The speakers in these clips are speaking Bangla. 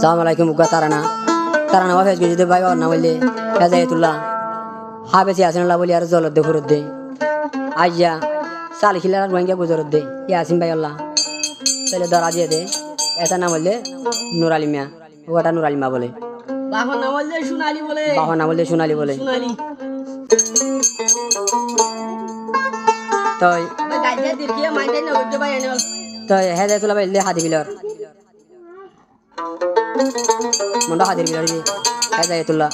সালাম আলাইকুম উগা তারানা। তারানা ফেস গেছি ভাই না বললে ফেজাই তুল্লা হা বেশি আসেন না বলি আর জলত দে ফুরত দে আইয়া সালি খিলার রোহিঙ্গা গুজরত দে ইয়াসিন ভাই আল্লাহ। তাহলে ধরা দিয়ে দে। এটা নাম বললে নুর আলিমিয়া ওটা নুর আলিমা বলে। বাহন না বললে সোনালি বলে। বাবা নাম বললে সোনালি বলে। সোনালি। তো ভাই গাইতে দেখিয়ে মাইতে না করতে পারে না তো হেদায় তুলা বললে হাতি বিলর বিলর দি হেদায় তুল্লা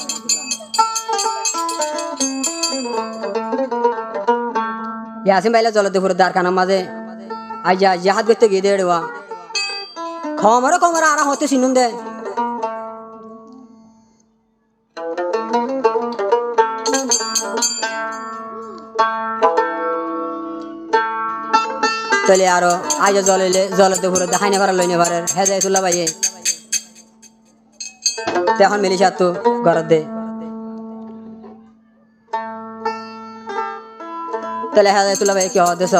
ইয়াসিন ভাইলা জলতে পুরো দার কানার মাঝে আইয়া জাহাজ করতে গিয়ে দেওয়া খমরও খমর আর হতে সিনুন দে তাহলে আরও আজ জলে জলতে পুরো দেখাই নেবার লইনে পারে হেদায় তুলা ভাইয়ে এখন মিলিস তো ঘরত দে। তাহলে হ্যাঁ তুলা ভাই কি হওয়া দেশ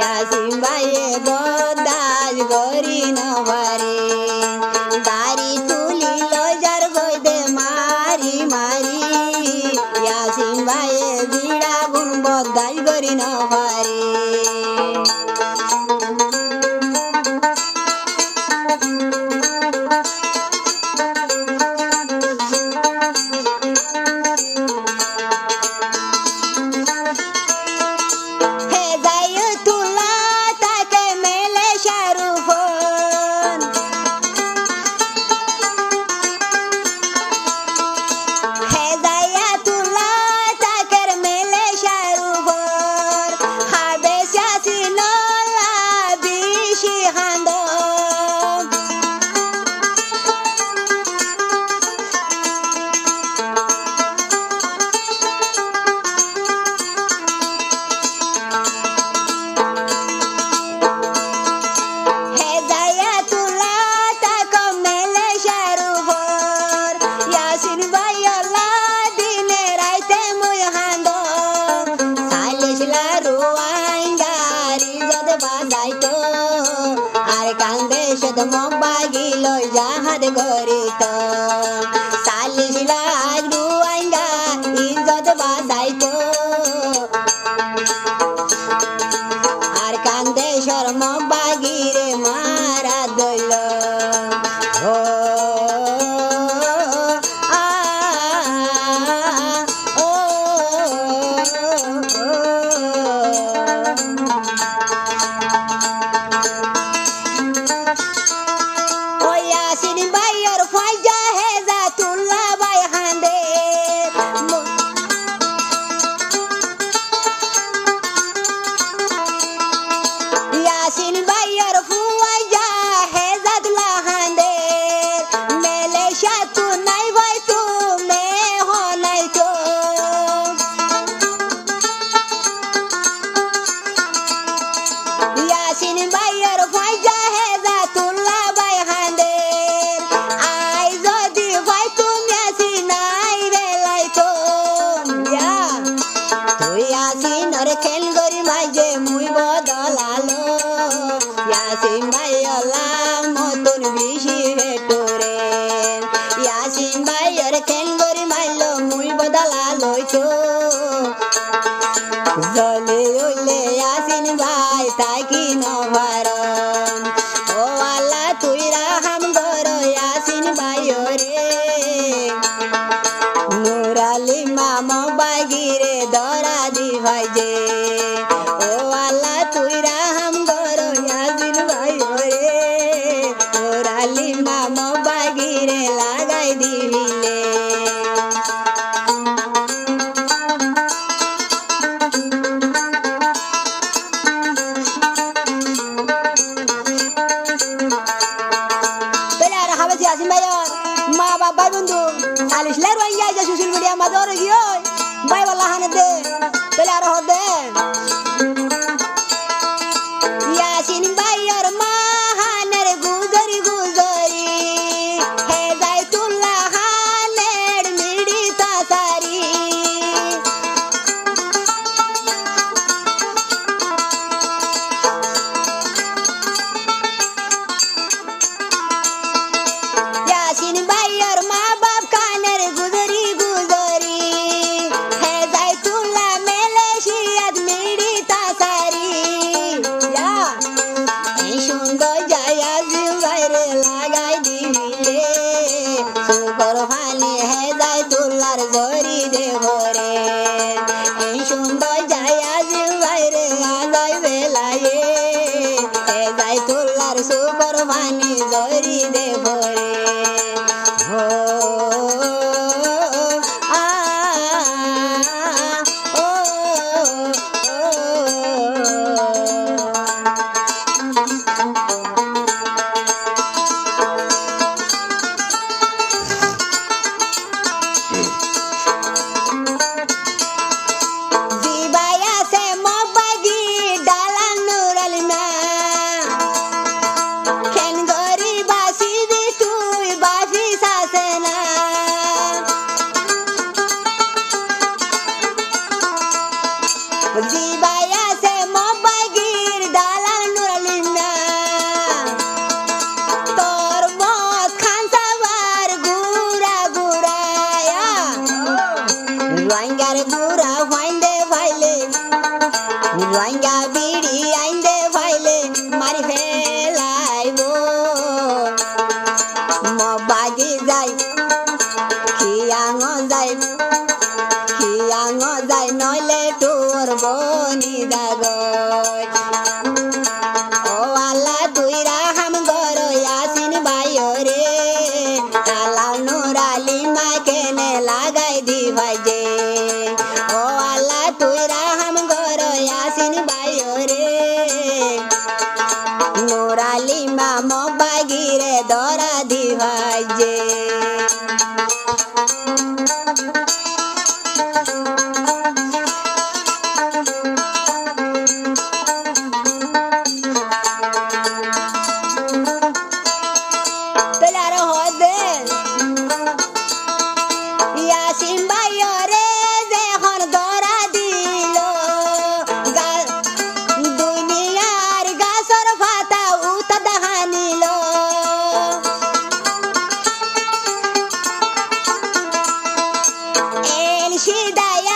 ইয়াসিন বাইয়ে যদ বাজাইতো আর কান্দে সদ মোবাইল যাহাদ গরিত me. দে তাহলে আরও দেন ইয়াসিন ভাই রে ভরে এই সুন্দর যায়া যে বাইরে আদায় বেলায় এ যাই তোলার সুপর তোর মনি দাগয় দে ইয়াসিম বাইরে যখন ধরা দিল দুনিয়ার গাছর ফাতা উতা দেখা নিল। এন সিদায়